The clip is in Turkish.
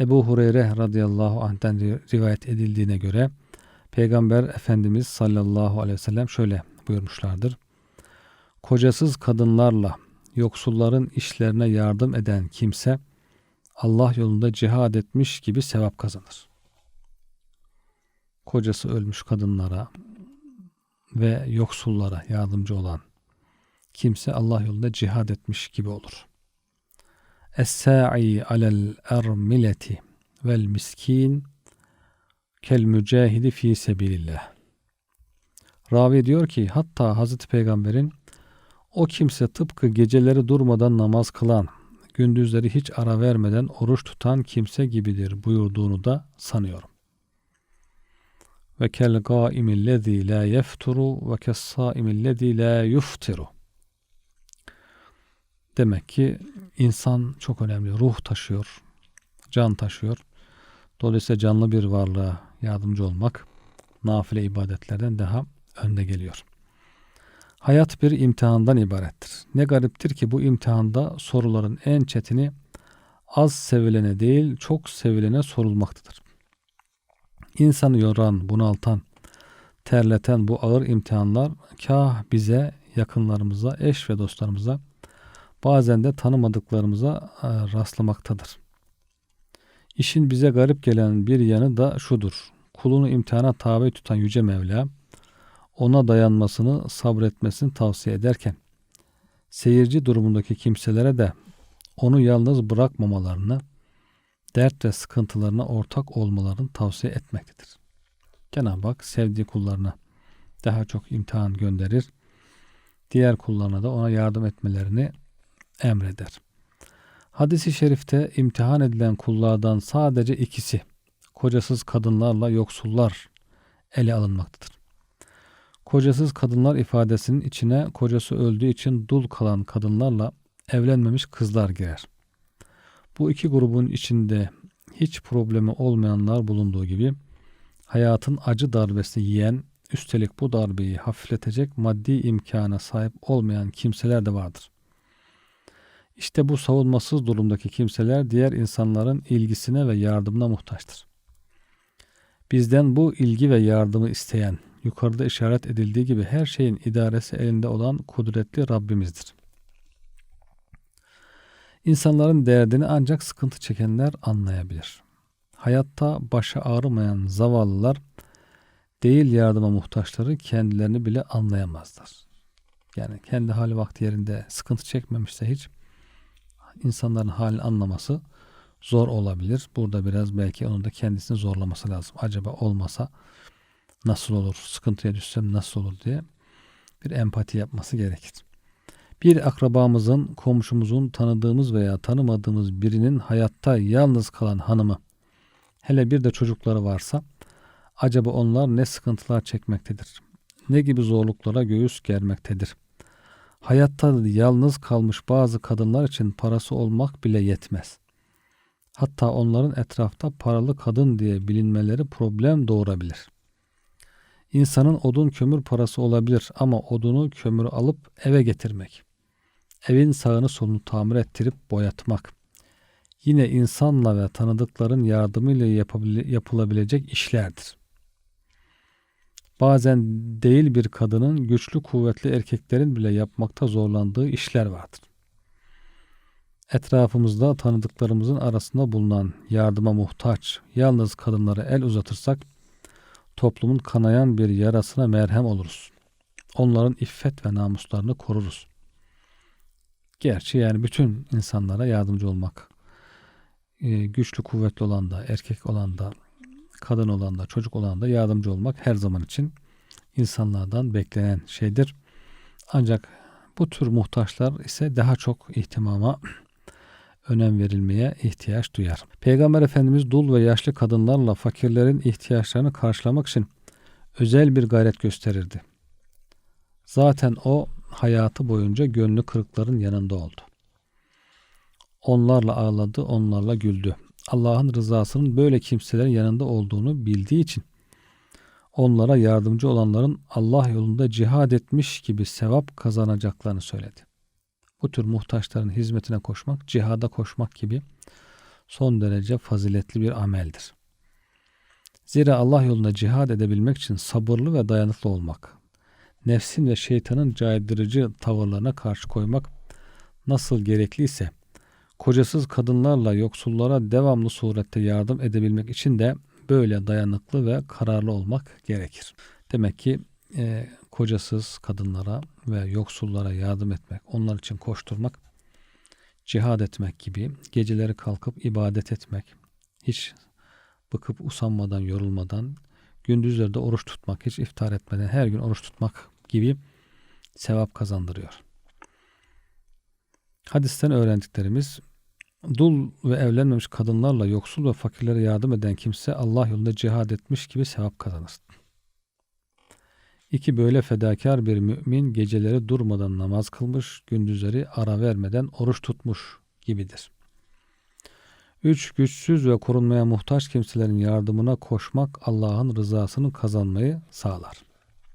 Ebu Hureyre radıyallahu anh'ten rivayet edildiğine göre Peygamber Efendimiz sallallahu aleyhi ve sellem şöyle buyurmuşlardır. Kocasız kadınlarla yoksulların işlerine yardım eden kimse Allah yolunda cihad etmiş gibi sevap kazanır. Kocası ölmüş kadınlara ve yoksullara yardımcı olan kimse Allah yolunda cihad etmiş gibi olur. Es-sa'i alel ermileti vel miskin kel mücahidi fi sebilillah. Ravi diyor ki hatta Hazreti Peygamber'in o kimse tıpkı geceleri durmadan namaz kılan, gündüzleri hiç ara vermeden oruç tutan kimse gibidir buyurduğunu da sanıyorum. Ve kel gâimillezî lâ yefturu ve kessâimillezî lâ yuftiru. Demek ki insan çok önemli. Ruh taşıyor, can taşıyor. Dolayısıyla canlı bir varlığa yardımcı olmak nafile ibadetlerden daha önde geliyor. Hayat bir imtihandan ibarettir. Ne gariptir ki bu imtihanda soruların en çetini az sevilene değil çok sevilene sorulmaktadır. İnsanı yoran, bunaltan, terleten bu ağır imtihanlar kah bize, yakınlarımıza, eş ve dostlarımıza bazen de tanımadıklarımıza e, rastlamaktadır. İşin bize garip gelen bir yanı da şudur. Kulunu imtihana tabi tutan Yüce Mevla, ona dayanmasını, sabretmesini tavsiye ederken, seyirci durumundaki kimselere de onu yalnız bırakmamalarını, dert ve sıkıntılarına ortak olmalarını tavsiye etmektedir. Cenab-ı Hak sevdiği kullarına daha çok imtihan gönderir. Diğer kullarına da ona yardım etmelerini emreder. Hadis-i şerifte imtihan edilen kullardan sadece ikisi, kocasız kadınlarla yoksullar ele alınmaktadır. Kocasız kadınlar ifadesinin içine kocası öldüğü için dul kalan kadınlarla evlenmemiş kızlar girer. Bu iki grubun içinde hiç problemi olmayanlar bulunduğu gibi hayatın acı darbesini yiyen, üstelik bu darbeyi hafifletecek maddi imkana sahip olmayan kimseler de vardır. İşte bu savunmasız durumdaki kimseler diğer insanların ilgisine ve yardımına muhtaçtır. Bizden bu ilgi ve yardımı isteyen, yukarıda işaret edildiği gibi her şeyin idaresi elinde olan kudretli Rabbimizdir. İnsanların derdini ancak sıkıntı çekenler anlayabilir. Hayatta başa ağrımayan zavallılar değil yardıma muhtaçları kendilerini bile anlayamazlar. Yani kendi hali vakti yerinde sıkıntı çekmemişse hiç insanların halini anlaması zor olabilir. Burada biraz belki onun da kendisini zorlaması lazım. Acaba olmasa nasıl olur, sıkıntıya düşsem nasıl olur diye bir empati yapması gerekir. Bir akrabamızın, komşumuzun, tanıdığımız veya tanımadığımız birinin hayatta yalnız kalan hanımı, hele bir de çocukları varsa, acaba onlar ne sıkıntılar çekmektedir? Ne gibi zorluklara göğüs germektedir? Hayatta yalnız kalmış bazı kadınlar için parası olmak bile yetmez. Hatta onların etrafta paralı kadın diye bilinmeleri problem doğurabilir. İnsanın odun kömür parası olabilir ama odunu kömürü alıp eve getirmek, evin sağını solunu tamir ettirip boyatmak, yine insanla ve tanıdıkların yardımıyla yapılabilecek işlerdir. Bazen değil bir kadının güçlü kuvvetli erkeklerin bile yapmakta zorlandığı işler vardır. Etrafımızda tanıdıklarımızın arasında bulunan yardıma muhtaç yalnız kadınlara el uzatırsak toplumun kanayan bir yarasına merhem oluruz. Onların iffet ve namuslarını koruruz. Gerçi yani bütün insanlara yardımcı olmak, e, güçlü kuvvetli olan da, erkek olan da, kadın olan da, çocuk olan da yardımcı olmak her zaman için insanlardan beklenen şeydir. Ancak bu tür muhtaçlar ise daha çok ihtimama önem verilmeye ihtiyaç duyar. Peygamber Efendimiz dul ve yaşlı kadınlarla fakirlerin ihtiyaçlarını karşılamak için özel bir gayret gösterirdi. Zaten o hayatı boyunca gönlü kırıkların yanında oldu. Onlarla ağladı, onlarla güldü. Allah'ın rızasının böyle kimselerin yanında olduğunu bildiği için onlara yardımcı olanların Allah yolunda cihad etmiş gibi sevap kazanacaklarını söyledi. Bu tür muhtaçların hizmetine koşmak, cihada koşmak gibi son derece faziletli bir ameldir. Zira Allah yolunda cihad edebilmek için sabırlı ve dayanıklı olmak, nefsin ve şeytanın caydırıcı tavırlarına karşı koymak nasıl gerekliyse, kocasız kadınlarla yoksullara devamlı surette yardım edebilmek için de böyle dayanıklı ve kararlı olmak gerekir. Demek ki e, kocasız kadınlara ve yoksullara yardım etmek, onlar için koşturmak, cihad etmek gibi geceleri kalkıp ibadet etmek, hiç bıkıp usanmadan, yorulmadan, gündüzleri de oruç tutmak, hiç iftar etmeden her gün oruç tutmak gibi sevap kazandırıyor. Hadisten öğrendiklerimiz dul ve evlenmemiş kadınlarla yoksul ve fakirlere yardım eden kimse Allah yolunda cihad etmiş gibi sevap kazanır. İki böyle fedakar bir mümin geceleri durmadan namaz kılmış, gündüzleri ara vermeden oruç tutmuş gibidir. Üç, güçsüz ve korunmaya muhtaç kimselerin yardımına koşmak Allah'ın rızasını kazanmayı sağlar.